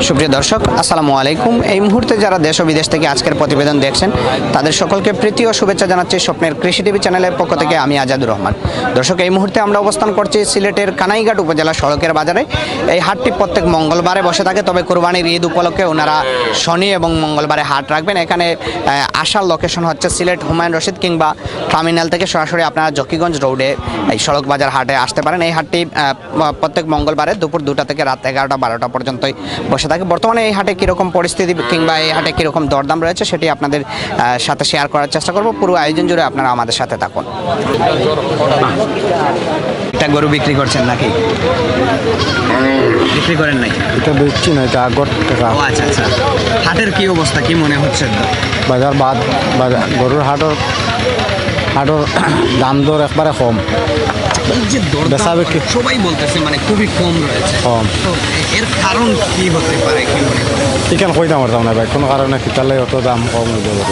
সুপ্রিয় দর্শক, আসসালামু আলাইকুম। এই মুহূর্তে যারা দেশ ও বিদেশ থেকে আজকের প্রতিবেদন দেখছেন, তাদের সকলকে প্রীতি ও শুভেচ্ছা জানাচ্ছি স্বপ্নের কৃষি টিভি চ্যানেলের পক্ষ থেকে আমি আজাদুর রহমান। দর্শক, এই মুহূর্তে আমরা অবস্থান করছি সিলেটের কানাইঘাট উপজেলা সড়কের বাজারে। এই হাটটি প্রত্যেক মঙ্গলবারে বসে থাকে, তবে কোরবানির ঈদ উপলক্ষে ওনারা শনি এবং মঙ্গলবারে হাট রাখবেন। এখানে আসার লোকেশন হচ্ছে সিলেট হুমায়ুন রশিদ কিংবা টার্মিনাল থেকে সরাসরি আপনারা জকিগঞ্জ রোডে এই সড়ক বাজার হাটে আসতে পারেন। এই হাটটি প্রত্যেক মঙ্গলবারে দুপুর দুটা থেকে রাত এগারোটা, বারোটা পর্যন্তই বসে থাকে। বর্তমানে এই হাটে কীরকম পরিস্থিতি কিংবা এই হাটে কীরকম দরদাম রয়েছে সেটি আপনাদের সাথে শেয়ার করার চেষ্টা করব। পুরো আয়োজন জুড়ে আপনারা আমাদের সাথে থাকুন। এটা গরু বিক্রি করছেন নাকি? বিক্রি করেন নাই? এটা বেচছি না এটা আগর টাকা। আচ্ছা আচ্ছা। হাটের কি অবস্থা কি মনে হচ্ছে? বাজার বাদ বাজার গরুর হাটর হাটর দাম দর একবারে কম। এই যে দরদাম সবাই বলতেছে মানে খুবই কম রয়েছে। কম এর কারণ কি হতে পারে কি মনে করেন চিকেন কইতাম পারতাম না ভাই? কোনো কারণে কিতালে অত দাম কম হয়ে যাবে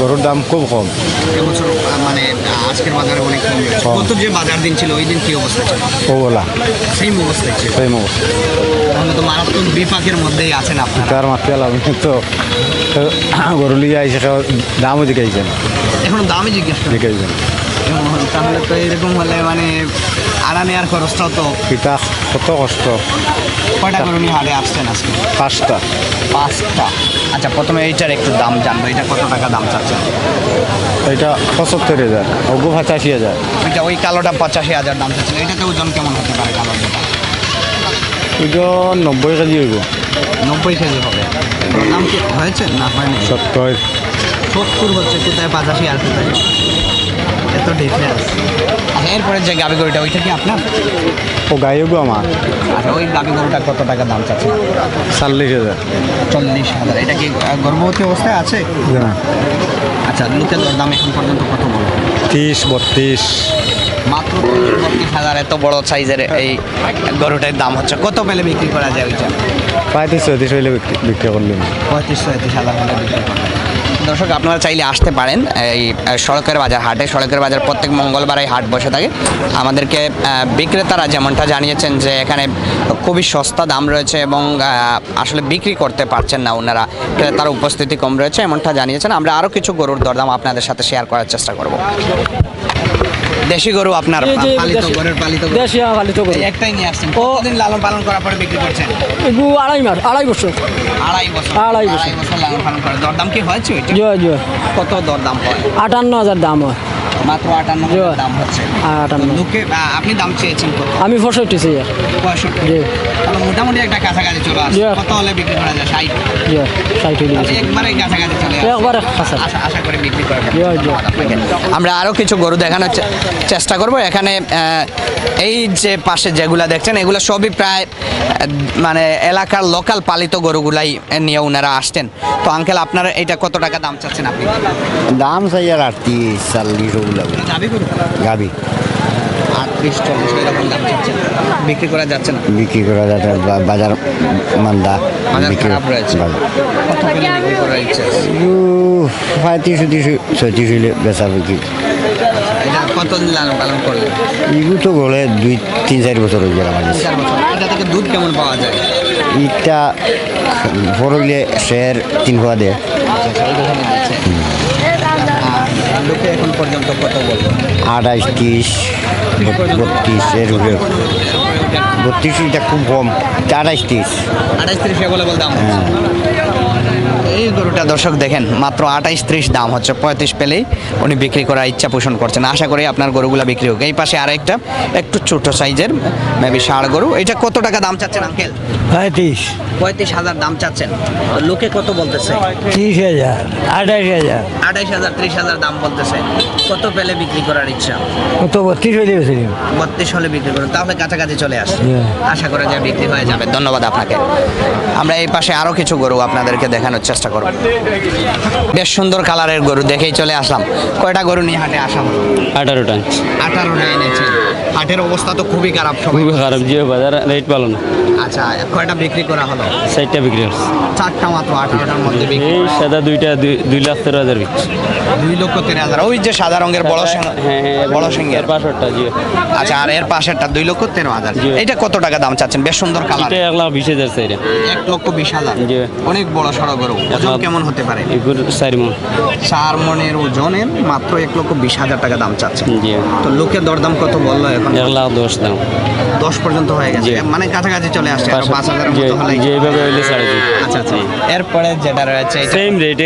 গরুর। দাম খুব কম। এবছর মানে আজকের বাজারে অনেক কম যে বাজার দিন ছিল ওই দিন কি অবস্থা ছিল? ও বলা। সেম অবস্থায় ছিল। অবস্থা। তাহলে তো মারাত্মক বিপাকের মধ্যেই আছেন আপনারা। তার মাতি আমি তো গরু লিয়ে আইসে দামও জিকাইছেন এখন দামই জিজ্ঞেস তাহলে তো এরকম হলে মানে আড়া নেওয়ার খরচটাও তো পিতা কত কষ্ট? কয়টা করে নিয়ে হাটে আসছেন আজকে? পাঁচটা। পাঁচটা। আচ্ছা প্রথমে এইটার একটু দাম জানব এটা কত টাকা দাম চাচ্ছেন? এটা পঁচাত্তর হাজার ওগু পঁচাশি হাজার। ওইটা ওই কালোটা পঁচাশি হাজার দাম চাচ্ছেন এটাতে ওজন কেমন হতে পারে কালোটা ওইটা নব্বই কেজি হইব। নব্বই কেজি হবে। দাম কি হয়েছে না হয়নি? সত্তর। সত্তর হচ্ছে কোথায় পঁচাশি আর কোথায়? এত ডিফারেন্স আচ্ছা এরপরে যে গাবি গরুটা ওইটা কি আপনার? ও গায়ে গো আমার। আচ্ছা ওই গাবি গরুটা কত টাকা দাম চাচ্ছেন? চল্লিশ হাজার। চল্লিশ হাজার। এটা কি গর্ভবতী অবস্থায় আছে? না। আচ্ছা লোকের দাম এখন পর্যন্ত কত বলো? তিরিশ বত্রিশ। মাত্র বত্রিশ হাজার এত বড় সাইজের এই গরুটার দাম হচ্ছে। কত পেলে বিক্রি করা যায় ওইটা? পঁয়ত্রিশ চৌত্রিশ হইলে বিক্রি বিক্রি করলাম পঁয়ত্রিশ ছয়ত্রিশ হাজার হলে বিক্রি করা। দর্শক, আপনারা চাইলে আসতে পারেন, এই সড়কের বাজার হাটে। সড়কের বাজার প্রত্যেক মঙ্গলবার এই হাট বসে থাকে। আমাদেরকে বিক্রেতারা যেমনটা জানিয়েছেন যে এখানে খুবই সস্তা দাম রয়েছে এবং আসলে বিক্রি করতে পারছেন না ওনারা। ক্রেতার উপস্থিতি কম রয়েছে, এমনটা জানিয়েছেন। আমরা আরও কিছু গরুর দরদাম আপনাদের সাথে শেয়ার করার চেষ্টা করব। দেশি গরু আপনার পালিত দেশি- গরুর পালিত গরু। দেশি পালিত গরু। একটাই নিয়ে আসছেন। কতদিন লালন পালন করার পরে বিক্রি করছেন? এগু আড়াই মাস আড়াই বছর। আড়াই বছর। আড়াই বছর। লালন পালন করে দরদাম কি হয়েছে কত দরদাম হয়? আটান্ন হাজার দাম হয়। মাত্র আটান্ন। দাম হচ্ছে। আটান্ন। লোকে আপনি দাম চেয়েছেন কত? আমি পঁয়ষট্টি চাই। পঁয়ষট্টি। জি। তাহলে মোটামুটি একটা কাছাকাছি চলে আসে কত হলে বিক্রি করা যায়? ষাট। ষাট একবারে কাছাকাছি চলে আসে একবারে আশা আশা করে বিক্রি করে জি, জি। আমরা আরও কিছু গরু দেখানোর চেষ্টা করব। এখানে এই যে পাশে যেগুলা দেখছেন এগুলো সবই প্রায় মানে এলাকার লোকাল পালিত গরুগুলাই নিয়ে ওনারা আসতেন তো আঙ্কেল আপনার এটা কত টাকা দাম চাচ্ছেন আপনি? দাম চাই আর আটত্রিশ চল্লিশ ওগুলো গাবি গাবি। আটত্রিশ চল্লিশ এরকম দাম চাচ্ছেন বিক্রি করা যাচ্ছে না? বিক্রি করা বাজার মান্দা বিক্রি করার ইচ্ছা পঁয়ত্রিশ তিরিশ ছয়ত্রিশ হইলে বেচা বিক্রি। কতদিন লালন পালন করলে? ইগু তো দুই তিন চার বছর হয়ে গেল এটা থেকে দুধ কেমন পাওয়া যায়? ইটা বড় হইলে শেয়ার তিন হওয়া দেয়। আর লোকে এখন পর্যন্ত কত বলব আড়াইশ তিরিশ বত্রিশ এর উপরে। বত্রিশ এটা খুব কম আড়াইশ তিরিশ। আড়াইশ ত্রিশ বলতাম হ্যাঁ। এই গরুটা দর্শক দেখেন মাত্র আঠাইশ ত্রিশ দাম হচ্ছে পঁয়ত্রিশ পেলেই উনি বিক্রি করার ইচ্ছা পোষণ করছেন। আশা করি আপনার গরুগুলা বিক্রি হোক। এই পাশে আরেকটা একটু ছোট সাইজের মেবি ষাড় গরু। এটা কত টাকা দাম চাচ্ছেন আঙ্কেল? পঁয়ত্রিশ। পঁয়ত্রিশ হাজার দাম চাচ্ছেন। লোকে কত বলতেছে? তিরিশ হাজার আঠাইশ হাজার। আঠাইশ হাজার ত্রিশ হাজার দাম বলতেছে। কত পেলে বিক্রি করার ইচ্ছা? কত বত্রিশ বেশিলাম বত্রিশ হলে বিক্রি করুন তাহলে কাছাকাছি চলে আসে আশা করা যায় বিক্রি হয়ে যাবে। ধন্যবাদ আপনাকে। আমরা এই পাশে আরও কিছু গরু আপনাদেরকে দেখানোর চেষ্টা চেষ্টা করব। বেশ সুন্দর কালারের গরু দেখেই চলে আসলাম। কয়টা গরু নিয়ে হাটে আসাম হলো? আঠারোটা। আঠারোটা এনেছি হাটের অবস্থা তো খুবই খারাপ সবাই খুবই খারাপ যে বাজার রেট ভালো না। আচ্ছা কয়টা বিক্রি করা হলো? বিক্রি হচ্ছে। চারটা মাত্র আঠারোটার মধ্যে বিক্রি এই সাদা দুইটা দুই- লাখ তেরো হাজার বিক্রি। দুই লক্ষ তিন হাজার। ওই যে সাদা রঙের বড় হ্যাঁ হ্যাঁ বড় সিংহের আচ্ছা আর এর পাশেরটা দুই লক্ষ তেরো হাজার। এটা কত টাকা দাম চাচ্ছেন? বেশ সুন্দর কালার। এটা এক লাখ বিশ হাজার চাইরা। এক লক্ষ বিশ হাজার। অনেক বড় সড়ো গরু। ওজন কেমন হতে পারে? এগুলো চারি মন চার মনের ওজনের মাত্র এক লক্ষ বিশ হাজার টাকা দাম চাচ্ছে জি। তো লোকের দরদাম কত বলল এখন? এক লাখ দশ দাম। দশ পর্যন্ত হয়ে গেছে। মানে কাছাকাছি চলে আসছে পাঁচ হাজারের মতো হলে যেভাবে হইলে সাড়ে দুই আচ্ছা আচ্ছা। এরপরে যেটা রয়েছে সেম রেট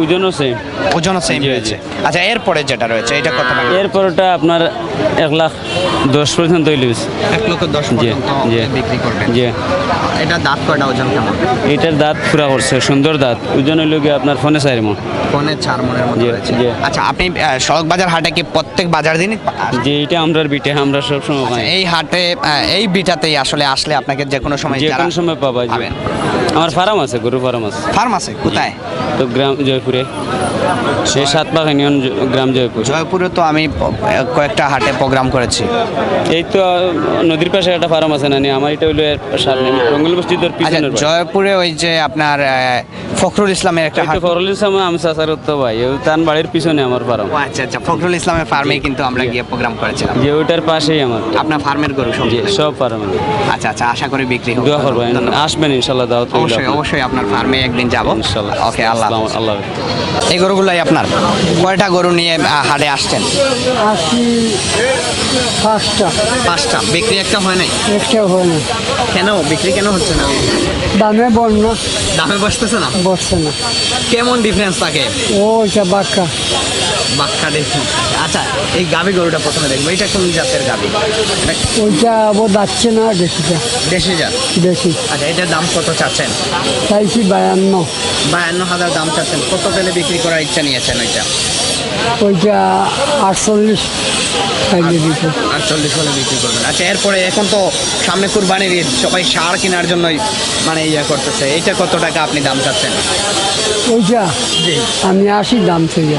ওজনও সেম ওজনও সেম রয়েছে। আচ্ছা এরপরে যেটা রয়েছে এটা কত টাকা? এরপরটা আপনার এক লাখ দশ পর্যন্ত এক লক্ষ দশ পর্যন্ত বিক্রি করবেন। জি। এটা দাঁত কয়টা ওজন কেমন? এটার দাঁত পুরা করছে সুন্দর দাঁত। ওজন হইল গিয়ে আপনার ফোনে চারি মন। পনে চার মনের মতো রয়েছে। আচ্ছা আপনি সড়ক বাজার হাটে কি প্রত্যেক বাজার দিনই যে এটা আমরার বিটে আমরা সব সময় আচ্ছা, এই হাটে এই বিটাতেই আসলে আসলে আপনাকে যে কোনো সময় যে কোনো সময় পাবা যে পাবেন। আমার ফার্ম আছে গরু ফার্ম আছে। ফার্ম আছে কোথায়? তো গ্রাম জয়পুরে। সেই সাতপাক ইউনিয়ন গ্রাম জয়পুর। জয়পুরে তো আমি কয়েকটা হাটে প্রোগ্রাম করেছি। এই তো নদীর পাশে একটা ফার্ম আছে না আমার এটা এর সামনে রঙ্গল মসজিদের আচ্ছা পিছনের বাড়ি। জয়পুরে ওই যে আপনার ফখরুল ইসলামের একটা হাট। ফরলির সময় আমি চাচার তো ভাই তার বাড়ির পিছনে আমার ফার্ম। আচ্ছা আচ্ছা ফখরুল ইসলামের ফার্মে কিন্তু আমরা গিয়ে প্রোগ্রাম করেছিলাম। যে ওটার পাশেই আমার। আপনার ফার্মের গরু সব সব ফার্ম। আচ্ছা আচ্ছা আশা করি বিক্রি হবে। দোয়া করব ধন্যবাদ। আসবেন ইনশাল্লাহ দাওয়াত অবশ্যই আপনার। অবশ্যই আপনার ফার্মে একদিন যাব। ইনশাল্লাহ। ওকে আল্লাহ আল্লাহ। এই গরুগুলাই আপনার? কয়টা গরু নিয়ে হাটে আসছেন? আশি পাঁচটা। পাঁচটা। বিক্রি একটা হয় নাই? একটাও হয় না কেন? বিক্রি কেন হচ্ছে না? দামে বন্যা। দামে বসতেছে না? বসছে না। কেমন ডিফারেন্স থাকে? ওইটা বাক্কা দেখি আচ্ছা এই গাভী গরুটা প্রথমে দেখব। এটা কোন জাতের গাভী? ওইটা আবার যাচ্ছে না দেশিটা দেশি জাত? দেশি। আচ্ছা এটার দাম কত চাচ্ছেন? চাইছি বায়ান্ন। বায়ান্ন হাজার দাম চাচ্ছেন। কত পেলে বিক্রি করার ইচ্ছা নিয়েছেন ওইটা? ওইটা আটচল্লিশ আটচল্লিশ হলে বিক্রি করবেন। আচ্ছা এরপরে এখন তো সামনে কুরবানির ঈদ সবাই সার কেনার জন্যই মানে ইয়ে করতেছে। এইটা কত টাকা আপনি দাম চাচ্ছেন? ওইটা জি। আমি আশি দাম থেকে।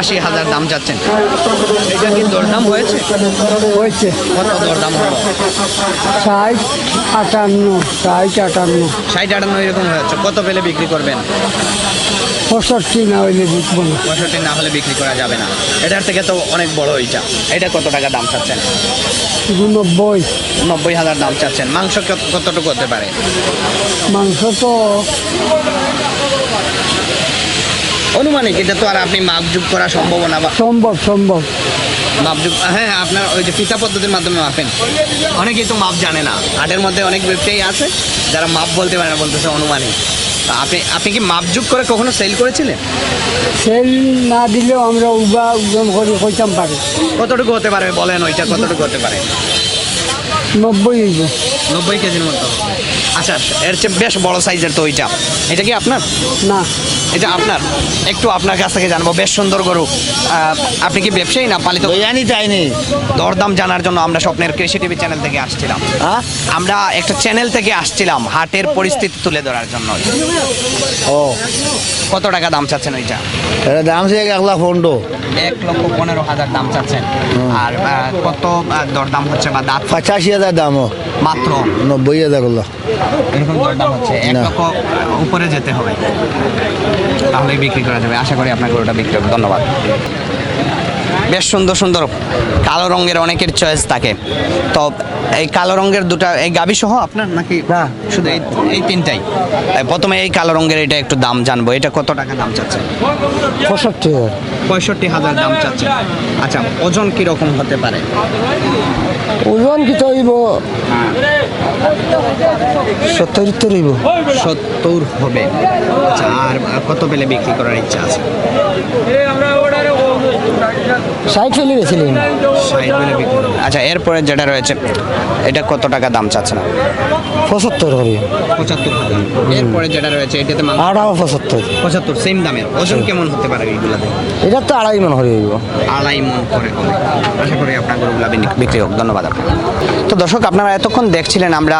আশি হাজার দাম চাচ্ছেন। এটা কি দরদাম হয়েছে? হয়েছে। কত দরদাম হলো? ষাট আটান্ন ষাট আটান্ন। ষাট আটান্ন এরকম হয়েছে। কত পেলে বিক্রি করবেন? পঁয়ষট্টি না হইলে বিকবো না। পঁয়ষট্টি না হলে বিক্রি করা যাবে না। এটার থেকে তো অনেক বড় এইটা। এটা কত টাকা দাম চাচ্ছেন? নব্বই নব্বই হাজার দাম চাচ্ছেন। মাংস কতটুকু হতে পারে? মাংস তো অনুমানিক এটা তো আর আপনি মাপযুগ করা সম্ভব না বা সম্ভব সম্ভব। মাপযুগ হ্যাঁ আপনার ওই যে পিতা পদ্ধতির মাধ্যমে মাপেন। অনেকেই তো মাপ জানে না। হাটের মধ্যে অনেক ব্যবসায়ী আছে যারা মাপ বলতে পারে না বলতেছে অনুমানিক। তা আপনি আপনি কি মাপজুক করে কখনো সেল করেছিলেন? সেল না দিলেও আমরা উবা উদম করে কইতাম পারি। কতটুকু হতে পারে? বলেন ওইটা কতটুকু হতে পারে? নব্বই হইব। নব্বই কেজির মতো। আচ্ছা এর চেয়ে বেশ বড় সাইজের তো ওইটা। এটা কি আপনার? না। এটা আপনার? একটু আপনার কাছ থেকে জানব। বেশ সুন্দর গরু। আপনি কি ব্যবসায়ী না পালিত জানি চাইনি দরদাম জানার জন্য আমরা স্বপ্নের কৃষি টিভি চ্যানেল থেকে আসছিলাম। হ্যাঁ? আমরা একটা চ্যানেল থেকে আসছিলাম হাটের পরিস্থিতি তুলে ধরার জন্য। ও। কত টাকা দাম চাচ্ছেন ওইটা? এটা দাম সে এক লাখ পনেরো। এক লক্ষ পনেরো হাজার দাম চাচ্ছেন। আর কত দরদাম হচ্ছে বা দাঁত? পঁচাশি হাজার দাম। মাত্র। নব্বই হাজার করল। এরকম দরদাম হচ্ছে এক লক্ষ উপরে যেতে হবে। তাহলেই বিক্রি করা যাবে। আশা করি আপনার গরুটা বিক্রি হবে। ধন্যবাদ। বেশ সুন্দর সুন্দর কালো রঙের অনেকের চয়েস থাকে। তো এই কালো রঙের দুটা এই গাবি সহ আপনার নাকি না। শুধু এই এই তিনটাই? প্রথমে এই কালো রঙের এটা একটু দাম জানব এটা কত টাকা দাম চাচ্ছে পঁয়ষট্টি হাজার। পঁয়ষট্টি হাজার দাম চাচ্ছে আচ্ছা ওজন কীরকম হতে পারে? ওজন কি তো হইব সত্তর হইব সত্তর হবে। আচ্ছা আর কত পেলে বিক্রি করার ইচ্ছা আছে? ষাট ফেলে গেছিলেন আচ্ছা এরপরে যেটা রয়েছে এটা কত টাকা দাম চাচ্ছেন? পঁচাত্তর হবে। পঁচাত্তর এরপরে যেটা রয়েছে এটাতে আড়াও পঁচাত্তর। পঁচাত্তর সেম দামের ওজন কেমন হতে পারে এইগুলাতে? এটা তো আড়াই মন হয়ে যাব। আড়াই মন করে হবে। আশা করি আপনার গরুগুলা বিক্রি হোক। ধন্যবাদ তো দর্শক আপনারা এতক্ষণ দেখছিলেন আমরা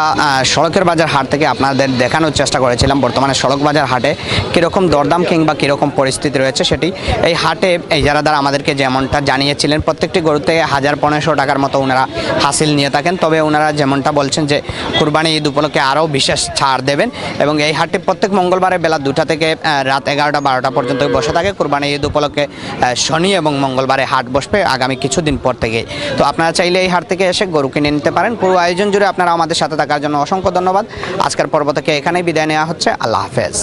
সড়কের বাজার হাট থেকে আপনাদের দেখানোর চেষ্টা করেছিলাম। বর্তমানে সড়ক বাজার হাটে কীরকম দরদাম কিংবা কীরকম পরিস্থিতি রয়েছে সেটি এই হাটে এই যারা দ্বারা আমাদেরকে যেমনটা জানিয়েছিলেন, প্রত্যেকটি গরু থেকে হাজার পনেরোশো টাকার মতো ওনারা হাসিল নিয়ে থাকেন। তবে ওনারা যেমনটা বলছেন যে, কুরবানি ঈদ উপলক্ষে আরও বিশেষ ছাড় দেবেন এবং এই হাটটি প্রত্যেক মঙ্গলবারে বেলা দুটা থেকে রাত এগারোটা বারোটা পর্যন্ত বসে থাকে। কুরবানি ঈদ উপলক্ষে শনি এবং মঙ্গলবারে হাট বসবে আগামী কিছুদিন পর থেকে তো আপনারা চাইলে এই হাট থেকে এসে গরু কিনে নিতে পারেন। পুরো আয়োজন জুড়ে আপনারা আমাদের সাথে থাকার জন্য অসংখ্য ধন্যবাদ। আজকের পর্ব থেকে এখানেই বিদায় নেওয়া হচ্ছে। আল্লাহ হাফেজ।